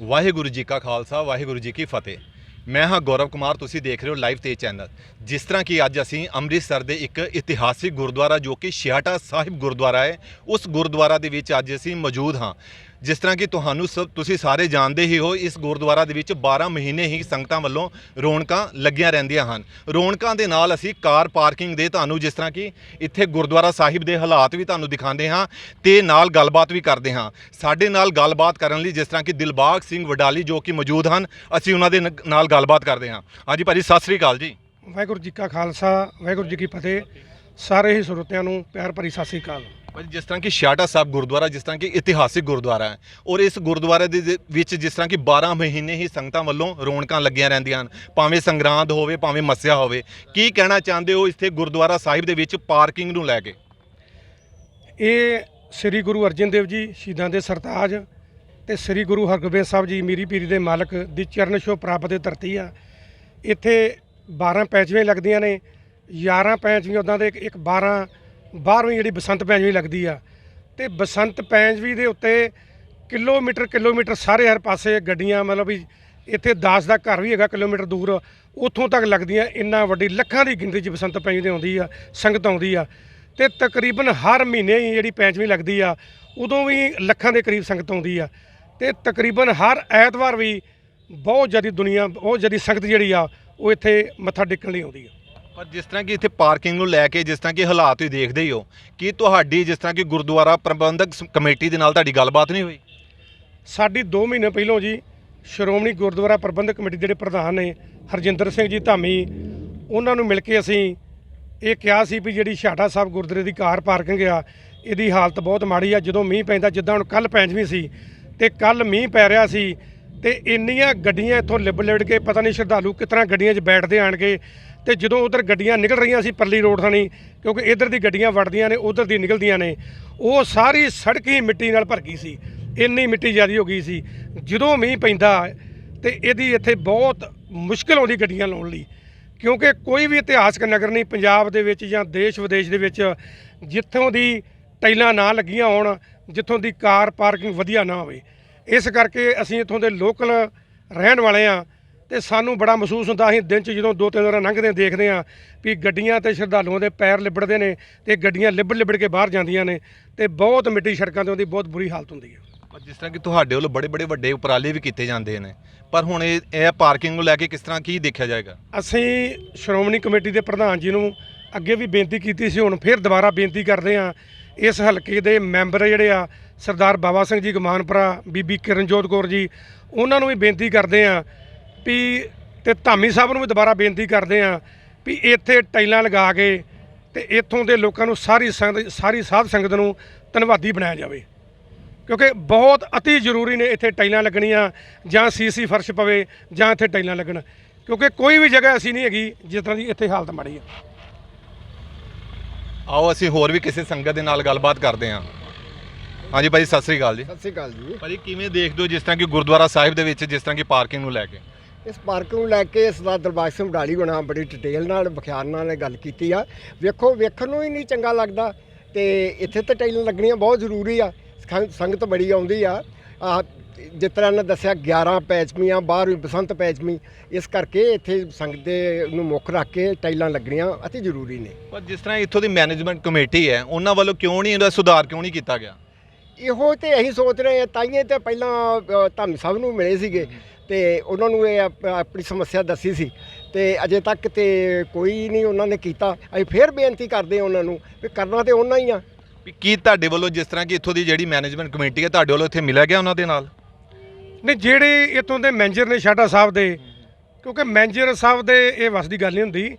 ਵਾਹਿਗੁਰੂ ਜੀ ਕਾ ਖਾਲਸਾ, ਵਾਹਿਗੁਰੂ ਜੀ ਕੀ ਫਤਿਹ। ਮੈਂ ਹਾਂ ਗੌਰਵ ਕੁਮਾਰ, ਤੁਸੀਂ ਦੇਖ ਰਹੇ ਹੋ ਲਾਈਵ ਤੇ ਚੈਨਲ। ਜਿਸ ਤਰ੍ਹਾਂ ਕਿ ਅੱਜ ਅਸੀਂ ਅੰਮ੍ਰਿਤਸਰ ਦੇ ਇੱਕ ਇਤਿਹਾਸਿਕ ਗੁਰਦੁਆਰਾ ਜੋ ਕਿ ਛਿਆਟਾ ਸਾਹਿਬ ਗੁਰਦੁਆਰਾ ਹੈ, ਉਸ ਗੁਰਦੁਆਰਾ ਦੇ ਵਿੱਚ ਅੱਜ ਅਸੀਂ ਮੌਜੂਦ ਹਾਂ। ਜਿਸ ਤਰ੍ਹਾਂ ਕਿ ਤੁਹਾਨੂੰ ਸਭ ਤੁਸੀਂ ਸਾਰੇ ਜਾਣਦੇ ਹੀ ਹੋ, ਇਸ ਗੁਰਦੁਆਰਾ ਦੇ ਵਿੱਚ 12 ਮਹੀਨੇ ਹੀ ਸੰਗਤਾਂ ਵੱਲੋਂ ਰੌਣਕਾਂ ਲੱਗੀਆਂ ਰਹਿੰਦੀਆਂ ਹਨ। ਰੌਣਕਾਂ ਦੇ ਨਾਲ ਅਸੀਂ ਕਾਰ ਪਾਰਕਿੰਗ ਦੇ ਤੁਹਾਨੂੰ ਜਿਸ ਤਰ੍ਹਾਂ ਕਿ ਇੱਥੇ ਗੁਰਦੁਆਰਾ ਸਾਹਿਬ ਦੇ ਹਾਲਾਤ ਵੀ ਤੁਹਾਨੂੰ ਦਿਖਾਉਂਦੇ ਹਾਂ ਤੇ ਨਾਲ ਗੱਲਬਾਤ ਵੀ ਕਰਦੇ ਹਾਂ। ਸਾਡੇ ਨਾਲ ਗੱਲਬਾਤ ਕਰਨ ਲਈ ਜਿਸ ਤਰ੍ਹਾਂ ਕਿ ਦਿਲਬਾਗ ਸਿੰਘ ਵਡਾਲੀ ਜੋ ਕਿ ਮੌਜੂਦ ਹਨ, ਅਸੀਂ ਉਹਨਾਂ ਦੇ ਨ- ਨਾਲ ਗੱਲਬਾਤ ਕਰਦੇ ਹਾਂ। ਹਾਂਜੀ ਭਾਜੀ, ਸਤਿ ਸ੍ਰੀ ਅਕਾਲ ਜੀ। ਵਾਹਿਗੁਰੂ ਜੀ ਕਾ ਖਾਲਸਾ, ਵਾਹਿਗੁਰੂ ਜੀ ਕੀ ਫਤਿਹ। ਸਾਰੇ ਹੀ ਸਰੋਤਿਆਂ ਨੂੰ ਪਿਆਰ ਭਰੀ ਸਤਿ ਸ੍ਰੀ ਅਕਾਲ। ਭਾਜੀ, ਜਿਸ ਤਰ੍ਹਾਂ ਕਿ ਛਿਆਟਾ ਸਾਹਿਬ ਗੁਰਦੁਆਰਾ, ਜਿਸ ਤਰ੍ਹਾਂ ਕਿ ਇਤਿਹਾਸਿਕ ਗੁਰਦੁਆਰਾ ਹੈ, ਔਰ ਇਸ ਗੁਰਦੁਆਰੇ ਦੇ ਦੇ ਵਿੱਚ ਜਿਸ ਤਰ੍ਹਾਂ ਕਿ 12 ਮਹੀਨੇ ਹੀ ਸੰਗਤਾਂ ਵੱਲੋਂ ਰੌਣਕਾਂ ਲੱਗੀਆਂ ਰਹਿੰਦੀਆਂ ਹਨ, ਭਾਵੇਂ ਸੰਗਰਾਂਦ ਹੋਵੇ, ਭਾਵੇਂ ਮੱਸਿਆ ਹੋਵੇ, ਕੀ ਕਹਿਣਾ ਚਾਹੁੰਦੇ ਹੋ ਇੱਥੇ ਗੁਰਦੁਆਰਾ ਸਾਹਿਬ ਦੇ ਵਿੱਚ ਪਾਰਕਿੰਗ ਨੂੰ ਲੈ ਕੇ? ਇਹ ਸ੍ਰੀ ਗੁਰੂ ਅਰਜਨ ਦੇਵ ਜੀ, ਸ਼ਹੀਦਾਂ ਦੇ ਸਰਤਾਜ ਤੇ ਸ੍ਰੀ ਗੁਰੂ ਹਰਗੋਬਿੰਦ ਸਾਹਿਬ ਜੀ, ਮੀਰੀ ਪੀਰੀ ਦੇ ਮਾਲਕ ਦੀ ਚਰਨ ਛੋਹ ਪ੍ਰਾਪਤ ਧਰਤੀ ਆ। ਇੱਥੇ 12 ਪੈਂਚਵੇਂ ਲੱਗਦੀਆਂ ਨੇ 11 ਪੈਂਚਵੀਂ ਉਦਾਂ ਦੇ ਇੱਕ- ਇੱਕ 12 12ਵੀਂ ਜਿਹੜੀ ਬਸੰਤ ਪੈਂਚਵੀਂ ਲੱਗਦੀ ਆ। ਤੇ ਬਸੰਤ ਪੈਂਚਵੀਂ ਦੇ ਉੱਤੇ ਕਿਲੋਮੀਟਰ ਕਿਲੋਮੀਟਰ ਸਾਰੇ ਹਰ ਪਾਸੇ ਗੱਡੀਆਂ, ਮਤਲਬ ਵੀ ਇੱਥੇ ਦਾਸ ਦਾ ਘਰ ਵੀ ਹੈਗਾ ਕਿਲੋਮੀਟਰ ਦੂਰ, ਉੱਥੋਂ ਤੱਕ ਲੱਗਦੀਆਂ ਇੰਨਾ ਵੱਡੀ ਲੱਖਾਂ ਦੀ ਗਿਣਤੀ 'ਚ ਬਸੰਤ ਪੈਂਚਵੀਂ ਦੇ ਆਉਂਦੀ ਆ, ਸੰਗਤ ਆਉਂਦੀ ਆ। ਤੇ ਤਕਰੀਬਨ ਹਰ ਮਹੀਨੇ ਹੀ ਜਿਹੜੀ ਪੈਂਚਵੀਂ ਲੱਗਦੀ ਆ, ਉਦੋਂ ਵੀ ਲੱਖਾਂ ਦੇ ਕਰੀਬ ਸੰਗਤ ਆਉਂਦੀ ਆ। ਤੇ ਤਕਰੀਬਨ ਹਰ ਐਤਵਾਰ ਵੀ ਬਹੁਤ ਜ਼ਿਆਦਾ ਦੁਨੀਆ, ਬਹੁਤ ਜ਼ਿਆਦਾ ਸੰਗਤ ਜਿਹੜੀ ਆ, ਉਹ ਇੱਥੇ ਮੱਥਾ ਟੇਕਣ ਲਈ ਆਉਂਦੀ ਆ। ਪਰ ਜਿਸ ਤਰ੍ਹਾਂ ਕਿ ਇੱਥੇ ਪਾਰਕਿੰਗ ਨੂੰ ਲੈ ਕੇ ਜਿਸ ਤਰ੍ਹਾਂ ਕਿ ਹਾਲਾਤ ਤੁਸੀਂ ਦੇਖਦੇ ਹੀ ਹੋ, ਕੀ ਤੁਹਾਡੀ ਜਿਸ ਤਰ੍ਹਾਂ ਕਿ ਗੁਰਦੁਆਰਾ ਪ੍ਰਬੰਧਕ ਸ- ਕਮੇਟੀ ਦੇ ਨਾਲ ਤੁਹਾਡੀ ਗੱਲਬਾਤ ਨਹੀਂ ਹੋਈ? ਸਾਡੀ 2 ਮਹੀਨੇ ਪਹਿਲਾਂ ਜੀ ਸ਼੍ਰੋਮਣੀ ਗੁਰਦੁਆਰਾ ਪ੍ਰਬੰਧਕ ਕਮੇਟੀ ਦੇ ਜਿਹੜੇ ਪ੍ਰਧਾਨ ਨੇ, ਹਰਜਿੰਦਰ ਸਿੰਘ ਜੀ ਧਾਮੀ, ਉਹਨਾਂ ਨੂੰ ਮਿਲ ਕੇ ਅਸੀਂ ਇਹ ਕਿਹਾ ਸੀ ਵੀ ਜਿਹੜੀ ਛਾਟਾ ਸਾਹਿਬ ਗੁਰਦੁਆਰੇ ਦੀ ਕਾਰ ਪਾਰਕਿੰਗ ਆ, ਇਹਦੀ ਹਾਲਤ ਬਹੁਤ ਮਾੜੀ ਆ, ਜਦੋਂ ਮੀਂਹ ਪੈਂਦਾ, ਜਿੱਦਾਂ ਹੁਣ ਕੱਲ ਪੈਂਜਵੀਂ ਸੀ ਤੇ ਕੱਲ ਮੀਂਹ ਪੈ ਰਿਹਾ ਸੀ ਤੇ ਇੰਨੀਆਂ ਗੱਡੀਆਂ ਇੱਥੋਂ ਲਿਬੜ ਲਿਬੜ ਕੇ, ਪਤਾ ਨਹੀਂ ਸ਼ਰਧਾਲੂ ਕਿਸ ਤਰ੍ਹਾਂ ਗੱਡੀਆਂ 'ਚ ਬੈਠਦੇ ਆਣਗੇ। ਤੇ ਜਦੋਂ ਉਧਰ ਗੱਡੀਆਂ ਨਿਕਲ ਰਹੀਆਂ ਸੀ ਪਰਲੀ ਰੋਡ ਥਾਣੀ, ਕਿਉਂਕਿ ਇਧਰ ਦੀ ਗੱਡੀਆਂ ਵੜਦੀਆਂ ਨੇ, ਉਧਰ ਦੀ ਨਿਕਲਦੀਆਂ ਨੇ, ਉਹ ਸਾਰੀ ਸੜਕ ਹੀ ਮਿੱਟੀ ਨਾਲ ਭਰ ਗਈ ਸੀ, ਇੰਨੀ ਮਿੱਟੀ ਜ਼ਿਆਦੀ ਹੋ ਗਈ ਸੀ। ਜਦੋਂ ਮੀਂਹ ਪੈਂਦਾ ਤੇ ਇਹਦੀ ਇੱਥੇ ਬਹੁਤ ਮੁਸ਼ਕਲ ਆਉਂਦੀ ਗੱਡੀਆਂ ਲਾਉਣ ਲਈ, ਕਿਉਂਕਿ ਕੋਈ ਵੀ ਇਤਿਹਾਸਕ ਨਗਰ ਨਹੀਂ, ਪੰਜਾਬ ਦੇ ਵਿੱਚ ਜਾਂ ਦੇਸ਼ ਵਿਦੇਸ਼ ਦੇ ਵਿੱਚ ਜਿੱਥੋਂ ਦੀ ਟਾਈਲਾਂ ਨਾ ਲੱਗੀਆਂ ਹੋਣ, ਜਿੱਥੋਂ ਦੀ ਕਾਰ ਪਾਰਕਿੰਗ ਵਧੀਆ ਨਾ ਹੋਵੇ। ਇਸ ਕਰਕੇ ਅਸੀਂ ਇੱਥੋਂ ਦੇ ਲੋਕਲ ਰਹਿਣ ਵਾਲੇ ਆ ਤੇ ਸਾਨੂੰ ਬੜਾ ਮਹਿਸੂਸ ਹੁੰਦਾ ਅਸੀਂ ਦਿਨ 'ਚ ਜਦੋਂ ਦੋ ਤਿੰਨ ਵਾਰ ਲੰਘਦੇ ਦੇਖਦੇ ਆ ਵੀ ਗੱਡੀਆਂ ਤੇ ਸ਼ਰਧਾਲੂਆਂ ਦੇ ਪੈਰ ਲਿਬੜਦੇ ਨੇ ਤੇ ਗੱਡੀਆਂ ਲਿਬੜ ਲਿਬੜ ਕੇ ਬਾਹਰ ਜਾਂਦੀਆਂ ਨੇ ਤੇ ਬਹੁਤ ਮਿੱਟੀ ਸੜਕਾਂ ਤੇ ਉਹਦੀ ਬਹੁਤ ਬੁਰੀ ਹਾਲਤ ਹੁੰਦੀ ਹੈ। ਪਰ ਜਿਸ ਤਰ੍ਹਾਂ ਕਿ ਤੁਹਾਡੇ ਵੱਲੋਂ ਬੜੇ ਬੜੇ ਵੱਡੇ ਉਪਰਾਲੇ ਵੀ ਕੀਤੇ ਜਾਂਦੇ ਨੇ ਪਰ ਹੁਣ ਇਹ ਇਹ ਪਾਰਕਿੰਗ ਨੂੰ ਲੈ ਕੇ ਕਿਸ ਤਰ੍ਹਾਂ ਕੀ ਦੇਖਿਆ ਜਾਏਗਾ? ਅਸੀਂ ਸ਼੍ਰੋਮਣੀ ਕਮੇਟੀ ਦੇ ਪ੍ਰਧਾਨ ਜੀ ਨੂੰ ਅੱਗੇ ਵੀ ਬੇਨਤੀ ਕੀਤੀ ਸੀ ਹੁਣ ਫਿਰ ਦੁਬਾਰਾ ਬੇਨਤੀ ਕਰਦੇ ਹਾਂ ਇਸ ਹਲਕੇ ਦੇ ਮੈਂਬਰ ਜਿਹੜੇ ਆ ਸਰਦਾਰ ਬਾਬਾ ਸਿੰਘ ਜੀ ਗਮਾਨਪੁਰਾ ਬੀਬੀ ਕਿਰਨਜੋਤ ਕੌਰ ਜੀ ਉਹਨਾਂ ਨੂੰ ਵੀ ਬੇਨਤੀ ਕਰਦੇ ਹਾਂ ਵੀ ਤੇ ਧਾਮੀ ਸਾਹਿਬ ਨੂੰ ਵੀ ਦੁਬਾਰਾ ਬੇਨਤੀ ਕਰਦੇ ਹਾਂ ਵੀ ਇੱਥੇ ਟਾਈਲਾਂ ਲਗਾ ਕੇ ਤੇ ਇੱਥੋਂ ਦੇ ਲੋਕਾਂ ਨੂੰ ਸਾਰੀ ਸੰਗਤ ਸਾਰੀ ਸਾਧ ਸੰਗਤ ਨੂੰ ਧੰਨਵਾਦੀ ਬਣਾਇਆ ਜਾਵੇ। ਕਿਉਂਕਿ ਬਹੁਤ ਅਤੀ ਜ਼ਰੂਰੀ ਨੇ ਇੱਥੇ ਟਾਈਲਾਂ ਲੱਗਣੀਆਂ ਜਾਂ ਸੀਸੀ ਫਰਸ਼ ਪਵੇ ਜਾਂ ਇੱਥੇ ਟਾਈਲਾਂ ਲੱਗਣ। ਕਿਉਂਕਿ ਕੋਈ ਵੀ ਜਗ੍ਹਾ ਐਸੀ ਨਹੀਂ ਹੈਗੀ ਜਿਸ ਤਰ੍ਹਾਂ ਦੀ ਇੱਥੇ ਹਾਲਤ ਮਾੜੀ ਆ ਆਓ ਅਸੀਂ ਹੋਰ ਵੀ ਕਿਸੇ ਸੰਗਤ ਦੇ ਨਾਲ ਗੱਲਬਾਤ ਕਰਦੇ ਹਾਂ। ਹਾਂਜੀ ਭਾਈ ਸਤਿ ਸ੍ਰੀ ਅਕਾਲ ਜੀ। ਸਤਿ ਸ਼੍ਰੀ ਅਕਾਲ ਜੀ। ਭਾਜੀ ਕਿਵੇਂ ਦੇਖਦੇ ਹੋ ਜਿਸ ਤਰ੍ਹਾਂ ਕਿ ਗੁਰਦੁਆਰਾ ਸਾਹਿਬ ਦੇ ਵਿੱਚ ਜਿਸ ਤਰ੍ਹਾਂ ਕਿ ਪਾਰਕਿੰਗ ਨੂੰ ਲੈ ਕੇ? ਇਸ ਪਾਰਕ ਨੂੰ ਲੈ ਕੇ ਸਰਦਾਰ ਦਿਲਬਾਗ ਸਿੰਘ ਵਡਾਲੀ ਹੋਣਾ ਬੜੀ ਡਿਟੇਲ ਨਾਲ ਵਿਖਿਆਨ ਨਾਲ ਗੱਲ ਕੀਤੀ ਆ। ਵੇਖੋ ਵੇਖਣ ਨੂੰ ਹੀ ਨਹੀਂ ਚੰਗਾ ਲੱਗਦਾ ਤੇ ਇੱਥੇ ਤਾਂ ਟਾਈਲਾਂ ਲੱਗਣੀਆਂ ਬਹੁਤ ਜ਼ਰੂਰੀ ਆ। ਸੰਗ- ਸੰਗਤ ਬੜੀ ਆਉਂਦੀ ਆ। ਜਿਸ ਤਰ੍ਹਾਂ ਨੇ ਦੱਸਿਆ 11 ਪੈਚਮੀਆਂ ਬਾਹਰਵੀਂ ਬਸੰਤ ਪੈਚਮੀ। ਇਸ ਕਰਕੇ ਇੱਥੇ ਸੰਗਤ ਦੇ ਨੂੰ ਮੁੱਖ ਰੱਖ ਕੇ ਟਾਈਲਾਂ ਲੱਗਣੀਆਂ ਅਤੀ ਜ਼ਰੂਰੀ ਨੇ। ਪਰ ਜਿਸ ਤਰ੍ਹਾਂ ਇੱਥੋਂ ਦੀ ਮੈਨੇਜਮੈਂਟ ਕਮੇਟੀ ਹੈ ਉਹਨਾਂ ਵੱਲੋਂ ਕਿਉਂ ਨਹੀਂ ਇਹਦਾ ਸੁਧਾਰ ਕਿਉਂ ਨਹੀਂ ਕੀਤਾ ਗਿਆ? ਇਹੋ ਤੇ ਅਸੀਂ ਸੋਚ ਰਹੇ ਹਾਂ ਤਾਈਏ ਤੇ ਪਹਿਲਾਂ ਧਾਮੀ ਸਾਹਿਬ ਨੂੰ ਮਿਲੇ ਸੀਗੇ। ਤੇ ਉਹਨਾਂ ਨੂੰ ਇਹ ਆਪ- ਆਪਣੀ ਸਮੱਸਿਆ ਦੱਸੀ ਸੀ। ਤੇ ਅਜੇ ਤੱਕ ਤੇ ਕੋਈ ਨਹੀਂ ਉਹਨਾਂ ਨੇ ਕੀਤਾ। ਅਸੀਂ ਫੇਰ ਬੇਨਤੀ ਕਰਦੇ ਹਾਂ ਉਹਨਾਂ ਨੂੰ ਵੀ ਕਰਨਾ ਤੇ ਉਹਨਾਂ ਹੀ ਆ। ਵੀ ਕੀ ਤੁਹਾਡੇ ਵੱਲੋਂ ਜਿਸ ਤਰ੍ਹਾਂ ਕਿ ਇੱਥੋਂ ਦੀ ਜਿਹੜੀ ਮੈਨੇਜਮੈਂਟ ਕਮੇਟੀ ਹੈ ਤੁਹਾਡੇ ਵੱਲੋਂ ਇੱਥੇ ਮਿਲਿਆ ਗਿਆ ਉਹਨਾਂ ਦੇ ਨਾਲ? ਨਹੀਂ ਜਿਹੜੇ ਇੱਥੋਂ ਦੇ ਮੈਨੇਜਰ ਨੇ ਸ਼ਾਟਾ ਸਾਹਿਬ ਦੇ ਕਿਉਂਕਿ ਮੈਨੇਜਰ ਸਾਹਿਬ ਦੇ ਇਹ ਵਸ ਦੀ ਗੱਲ ਨਹੀਂ ਹੁੰਦੀ।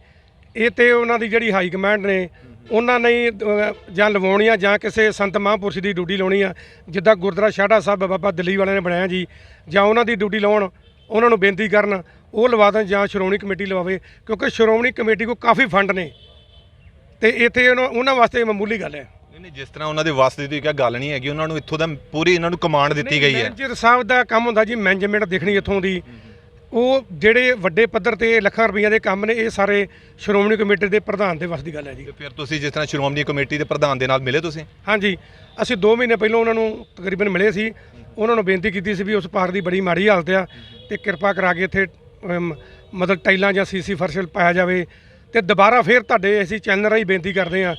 ਇਹ ਤੇ ਉਹਨਾਂ ਦੀ ਜਿਹੜੀ ਹਾਈ ਕਮਾਂਡ ਨੇ ਉਹਨਾਂ ਨੇ ਅਹ, ਜਾਂ ਲਵਾਉਣੀ ਆ ਜਾਂ ਕਿਸੇ ਸੰਤ ਮਹਾਂਪੁਰਸ਼ ਦੀ ਡਿਊਟੀ ਲਾਉਣੀ ਆ ਜਿੱਦਾਂ ਗੁਰਦੁਆਰਾ ਸ਼ਾਟਾ ਸਾਹਿਬ ਬਾਬਾ ਦਿੱਲੀ ਵਾਲਿਆਂ ਨੇ ਬਣਾਇਆ ਜੀ ਜਾਂ ਉਹਨਾਂ ਦੀ ਡਿਊਟੀ ਲਾਉਣ ਉਹਨਾਂ ਨੂੰ ਬੇਨਤੀ ਕਰਨ ਉਹ ਲਵਾ ਦੇਣ ਜਾਂ ਸ਼੍ਰੋਮਣੀ ਕਮੇਟੀ ਲਵਾਵੇ ਕਿਉਂਕਿ ਸ਼੍ਰੋਮਣੀ ਕਮੇਟੀ ਕੋਲ ਕਾਫੀ ਫੰਡ ਨੇ। ਤੇ ਇੱਥੇ ਉਹਨਾਂ ਉਹਨਾਂ ਵਾਸਤੇ ਇਹ ਮਾਮੂਲੀ ਗੱਲ ਹੈ। ਨਹੀਂ ਨਹੀਂ ਜਿਸ ਤਰ੍ਹਾਂ ਉਹਨਾਂ ਦੇ ਵਾਸਤੇ ਦੀ ਕੋਈ ਗੱਲ ਨਹੀਂ ਹੈਗੀ ਉਹਨਾਂ ਨੂੰ ਇੱਥੋਂ ਦਾ ਪੂਰੀ ਇਹਨਾਂ ਨੂੰ ਕਮਾਂਡ ਦਿੱਤੀ ਗਈ ਹੈ। ਮੈਨੇਜਰ ਸਾਹਿਬ ਦਾ ਕੰਮ ਹੁੰਦਾ ਜੀ ਮੈਨੇਜਮੈਂਟ ਦੇਖਣੀ ਇੱਥੋਂ ਦੀ। ਉਹ ਜਿਹੜੇ ਵੱਡੇ ਪੱਧਰ ਤੇ ਲੱਖਾਂ ਰੁਪਈਆ ਦੇ ਕੰਮ ਨੇ ਇਹ ਸਾਰੇ ਸ਼੍ਰੋਮਣੀ ਕਮੇਟੀ ਦੇ ਪ੍ਰਧਾਨ ਦੇ ਵੱਸ ਦੀ ਗੱਲ ਹੈ ਜੀ। ਤੇ ਫਿਰ ਤੁਸੀਂ ਜਿਸ ਤਰ੍ਹਾਂ ਸ਼੍ਰੋਮਣੀ ਕਮੇਟੀ ਦੇ ਪ੍ਰਧਾਨ ਦੇ ਨਾਲ ਮਿਲੇ ਤੁਸੀਂ? ਹਾਂਜੀ ਅਸੀਂ 2 ਮਹੀਨੇ ਪਹਿਲਾਂ ਉਹਨਾਂ ਨੂੰ ਤਕਰੀਬਨ ਮਿਲੇ ਸੀ। ਉਹਨਾਂ ਨੂੰ ਬੇਨਤੀ ਕੀਤੀ ਸੀ ਵੀ ਉਸ ਪਾਰਕ ਦੀ ਬੜੀ ਮਾੜੀ ਹਾਲਤ ਆ ਤੇ ਕਿਰਪਾ ਕਰਾ ਕੇ ਇੱਥੇ ਅਮ, ਮਤਲਬ ਟਾਈਲਾਂ ਜਾਂ ਸੀਸੀ ਫਰਸ਼ ਪਾਇਆ ਜਾਵੇ ਤੇ ਦੁਬਾਰਾ ਫੇਰ ਤੁਹਾਡੇ ਅਸੀਂ ਚੈਨਲ ਰਾਹੀਂ ਬੇਨਤੀ ਕਰਦੇ ਆ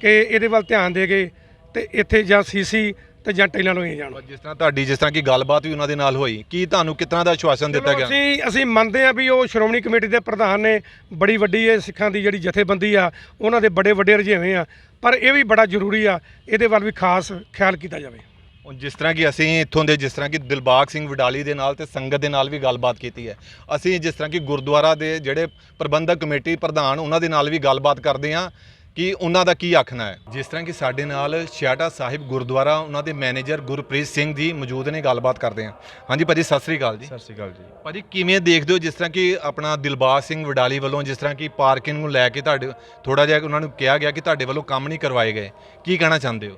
ਕਿ ਇਹਦੇ ਵੱਲ ਧਿਆਨ ਦੇ ਕੇ ਤੇ ਇੱਥੇ ਜਾਂ ਸੀਸੀ ਤੇ ਜਾਂ ਟਾਈਲਾਂ ਲਗਾਈਆਂ ਜਾਣ। ਜਿਸ ਤਰ੍ਹਾਂ ਤੁਹਾਡੀ ਜਿਸ ਤਰ੍ਹਾਂ ਕੀ ਗੱਲਬਾਤ ਵੀ ਉਹਨਾਂ ਦੇ ਨਾਲ ਹੋਈ ਕੀ ਤੁਹਾਨੂੰ ਕਿਤਨਾ ਦਾ ਆਸ਼ਵਾਸਨ ਦਿੱਤਾ ਗਿਆ? ਅਸੀਂ ਅਸੀਂ ਮੰਨਦੇ ਆ ਵੀ ਉਹ ਸ਼੍ਰੋਮਣੀ ਕਮੇਟੀ ਦੇ ਪ੍ਰਧਾਨ ਨੇ ਬੜੀ ਵੱਡੀ ਇਹ ਸਿੱਖਾਂ ਦੀ ਜਿਹੜੀ ਜਥੇਬੰਦੀ ਆ ਉਹਨਾਂ ਦੇ ਬੜੇ ਵੱਡੇ ਰੁਝੇਵੇਂ ਆ ਪਰ ਇਹ ਵੀ ਬੜਾ ਜ਼ਰੂਰੀ ਆ ਇਹਦੇ ਵੱਲ ਵੀ ਖਾਸ ਖਿਆਲ ਕੀਤਾ ਜਾਵੇ। ਹੁਣ ਜਿਸ ਤਰ੍ਹਾਂ ਕਿ ਅਸੀਂ ਇੱਥੋਂ ਦੇ ਜਿਸ ਤਰ੍ਹਾਂ ਕਿ ਦਿਲਬਾਗ ਸਿੰਘ ਵਡਾਲੀ ਦੇ ਨਾਲ ਤੇ ਸੰਗਤ ਦੇ ਨਾਲ ਵੀ ਗੱਲਬਾਤ ਕੀਤੀ ਹੈ ਅਸੀਂ ਜਿਸ ਤਰ੍ਹਾਂ ਕਿ ਗੁਰਦੁਆਰਾ ਦੇ ਜਿਹੜੇ ਪ੍ਰਬੰਧਕ ਕਮੇਟੀ ਪ੍ਰਧਾਨ ਉਹਨਾਂ ਦੇ ਨਾਲ ਵੀ ਗੱਲਬਾਤ ਕਰਦੇ ਹਾਂ ਕਿ ਉਹਨਾਂ ਦਾ ਕੀ ਆਖਣਾ ਹੈ? ਜਿਸ ਤਰ੍ਹਾਂ ਕਿ ਸਾਡੇ ਨਾਲ ਛਿਆਟਾ ਸਾਹਿਬ ਗੁਰਦੁਆਰਾ ਉਹਨਾਂ ਦੇ ਮੈਨੇਜਰ ਗੁਰਪ੍ਰੀਤ ਸਿੰਘ ਜੀ ਮੌਜੂਦ ਨੇ ਗੱਲਬਾਤ ਕਰਦੇ ਹਾਂ। ਹਾਂਜੀ ਭਾਜੀ ਸਤਿ ਸ੍ਰੀ ਅਕਾਲ ਜੀ। ਸਤਿ ਸ਼੍ਰੀ ਅਕਾਲ ਜੀ। ਭਾਜੀ ਕਿਵੇਂ ਦੇਖਦੇ ਹੋ ਜਿਸ ਤਰ੍ਹਾਂ ਕਿ ਆਪਣਾ ਦਿਲਬਾਗ ਸਿੰਘ ਵਡਾਲੀ ਵੱਲੋਂ ਜਿਸ ਤਰ੍ਹਾਂ ਕਿ ਪਾਰਕਿੰਗ ਨੂੰ ਲੈ ਕੇ ਤੁਹਾਡੇ ਥੋੜਾ ਜਿਹਾ ਉਹਨਾਂ ਨੂੰ ਕਿਹਾ ਗਿਆ ਕਿ ਤੁਹਾਡੇ ਵੱਲੋਂ ਕੰਮ ਨਹੀਂ ਕਰਵਾਏ ਗਏ ਕੀ ਕਹਿਣਾ ਚਾਹੁੰਦੇ ਹੋ?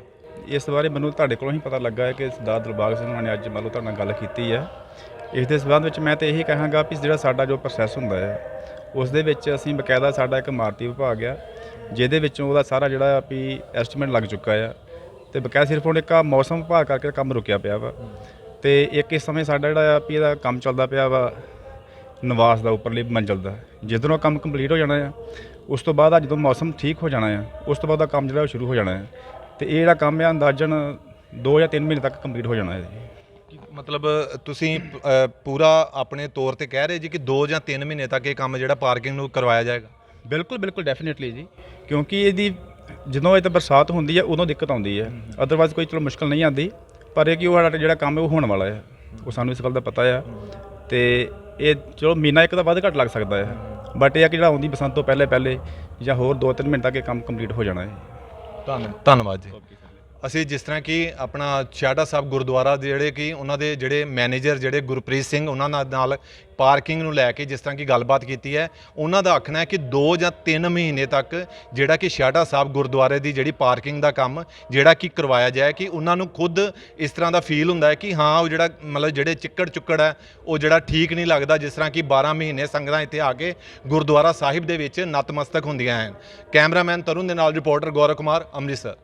ਇਸ ਬਾਰੇ ਮੈਨੂੰ ਤੁਹਾਡੇ ਕੋਲੋਂ ਹੀ ਪਤਾ ਲੱਗਾ ਹੈ ਕਿ ਸਰਦਾਰ ਦਿਲਬਾਗ ਸਿੰਘ ਹੋਣਾ ਨੇ ਅੱਜ ਮੰਨ ਲਓ ਤੁਹਾਡੇ ਨਾਲ ਗੱਲ ਕੀਤੀ ਹੈ। ਇਸ ਦੇ ਸੰਬੰਧ ਵਿੱਚ ਮੈਂ ਤੇ ਇਹੀ ਕਹਾਂਗਾ ਕਿ ਜਿਹੜਾ ਸਾਡਾ ਜੋ ਪ੍ਰੋਸੈਸ ਹੁੰਦਾ ਹੈ ਉਸ ਦੇ ਵਿੱਚ ਅਸੀਂ ਬਕਾਇਦਾ ਸਾਡਾ ਇੱਕ ਇਮਾਰਤੀ ਵਿਭਾਗ ਆ ਜਿਹਦੇ ਵਿੱਚੋਂ ਉਹਦਾ ਸਾਰਾ ਜਿਹੜਾ ਵੀ ਐਸਟੀਮੇਟ ਲੱਗ ਚੁੱਕਾ ਆ। ਤੇ ਬਕਾਇਦਾ ਸਿਰਫ ਹੁਣ ਇੱਕ ਆਹ ਮੌਸਮ ਵਿਭਾਗ ਕਰਕੇ ਕੰਮ ਰੁਕਿਆ ਪਿਆ ਵਾ। ਤੇ ਇੱਕ ਇਸ ਸਮੇਂ ਸਾਡਾ ਜਿਹੜਾ ਆ ਵੀ ਇਹਦਾ ਕੰਮ ਚੱਲਦਾ ਪਿਆ ਵਾ, ਨਿਵਾਸ ਦਾ, ਉੱਪਰਲੀ ਮੰਜ਼ਲ ਦਾ। ਜਦੋਂ ਉਹ ਕੰਮ ਕੰਪਲੀਟ ਹੋ ਜਾਣਾ ਆ, ਉਸ ਤੋਂ ਬਾਅਦ ਆ ਜਦੋਂ ਮੌਸਮ ਠੀਕ ਹੋ ਜਾਣਾ ਆ, ਉਸ ਤੋਂ ਬਾਅਦ ਦਾ ਕੰਮ ਜਿਹੜਾ ਉਹ ਸ਼ੁਰੂ ਹੋ ਜਾਣਾ ਆ। ਤੇ ਇਹ ਜਿਹੜਾ ਕੰਮ ਆ, ਅੰਦਾਜ਼ਨ 2 ਜਾਂ 3 ਮਹੀਨੇ ਤੱਕ ਕੰਪਲੀਟ ਹੋ ਜਾਣਾ ਹੈ ਮਤਲਬ, ਤੁਸੀਂ ਪੂਰਾ ਆਪਣੇ ਤੌਰ ਤੇ ਕਹਿ ਰਹੇ ਜੀ ਕਿ 2 ਜਾਂ 3 ਮਹੀਨੇ ਤੱਕ ਇਹ ਕੰਮ ਜਿਹੜਾ ਪਾਰਕਿੰਗ ਨੂੰ ਕਰਵਾਇਆ ਜਾਏਗਾ? ਬਿਲਕੁਲ ਬਿਲਕੁਲ ਡੈਫੀਨਿਟਲੀ ਜੀ। ਕਿਉਂਕਿ ਇਹਦੀ ਜਦੋਂ ਇਹ ਤਾਂ ਬਰਸਾਤ ਹੁੰਦੀ ਹੈ ਉਦੋਂ ਦਿੱਕਤ ਆਉਂਦੀ ਹੈ। ਅਦਰਵਾਈਜ਼ ਕੋਈ ਚਲੋ ਮੁਸ਼ਕਲ ਨਹੀਂ ਆਉਂਦੀ। ਪਰ ਇਹ ਕਿ ਉਹ ਸਾਡਾ ਜਿਹੜਾ ਕੰਮ ਹੈ ਉਹ ਹੋਣ ਵਾਲਾ ਹੈ। ਉਹ ਸਾਨੂੰ ਇਸ ਗੱਲ ਦਾ ਪਤਾ ਆ ਤੇ ਇਹ ਚਲੋ ਮਹੀਨਾ ਇੱਕ ਦਾ ਵੱਧ ਘੱਟ ਲੱਗ ਸਕਦਾ ਹੈ। ਬਟ ਇਹ ਆ ਕਿ ਜਿਹੜਾ ਆਉਂਦੀ ਬਸੰਤ ਤੋਂ ਪਹਿਲੇ ਪਹਿਲੇ ਜਾਂ ਹੋਰ 2-3 ਮਿੰਟ ਤੱਕ ਇਹ ਕੰਮ ਕੰਪਲੀਟ ਹੋ ਜਾਣਾ ਹੈ। ਧੰਨਵਾਦ ਜੀ। ਅਸੀਂ ਜਿਸ ਤਰ੍ਹਾਂ ਕਿ ਆਪਣਾ ਛਿਆਟਾ ਸਾਹਿਬ ਗੁਰਦੁਆਰਾ ਦੇ ਜਿਹੜੇ ਕਿ ਉਹਨਾਂ ਦੇ ਜਿਹੜੇ ਮੈਨੇਜਰ, ਜਿਹੜੇ ਗੁਰਪ੍ਰੀਤ ਸਿੰਘ, ਉਹਨਾਂ ਨਾਲ- ਨਾਲ ਪਾਰਕਿੰਗ ਨੂੰ ਲੈ ਕੇ ਜਿਸ ਤਰ੍ਹਾਂ ਕਿ ਗੱਲਬਾਤ ਕੀਤੀ ਹੈ, ਉਹਨਾਂ ਦਾ ਆਖਣਾ ਹੈ ਕਿ 2 ਜਾਂ 3 ਮਹੀਨੇ ਤੱਕ ਜਿਹੜਾ ਕਿ ਛਿਆਟਾ ਸਾਹਿਬ ਗੁਰਦੁਆਰੇ ਦੀ ਜਿਹੜੀ ਪਾਰਕਿੰਗ ਦਾ ਕੰਮ ਜਿਹੜਾ ਕਿ ਕਰਵਾਇਆ ਜਾਏ ਕਿ ਉਹਨਾਂ ਨੂੰ ਖੁਦ ਇਸ ਤਰ੍ਹਾਂ ਦਾ ਫੀਲ ਹੁੰਦਾ ਹੈ ਕਿ ਹਾਂ, ਉਹ ਜਿਹੜਾ ਮਤਲਬ ਜਿਹੜੇ ਚਿੱਕੜ ਚੁੱਕੜ ਹੈ, ਉਹ ਜਿਹੜਾ ਠੀਕ ਨਹੀਂ ਲੱਗਦਾ ਜਿਸ ਤਰ੍ਹਾਂ ਕਿ 12 ਮਹੀਨੇ ਸੰਗਤਾਂ ਇੱਥੇ ਆ ਕੇ ਗੁਰਦੁਆਰਾ ਸਾਹਿਬ ਦੇ ਵਿੱਚ ਨਤਮਸਤਕ ਹੁੰਦੀਆਂ ਹਨ। ਕੈਮਰਾਮੈਨ ਤਰੁਣ ਦੇ ਨਾਲ ਰਿਪੋਰਟਰ ਗੌਰਵ ਕੁਮਾਰ, ਅੰਮ੍ਰਿਤਸਰ।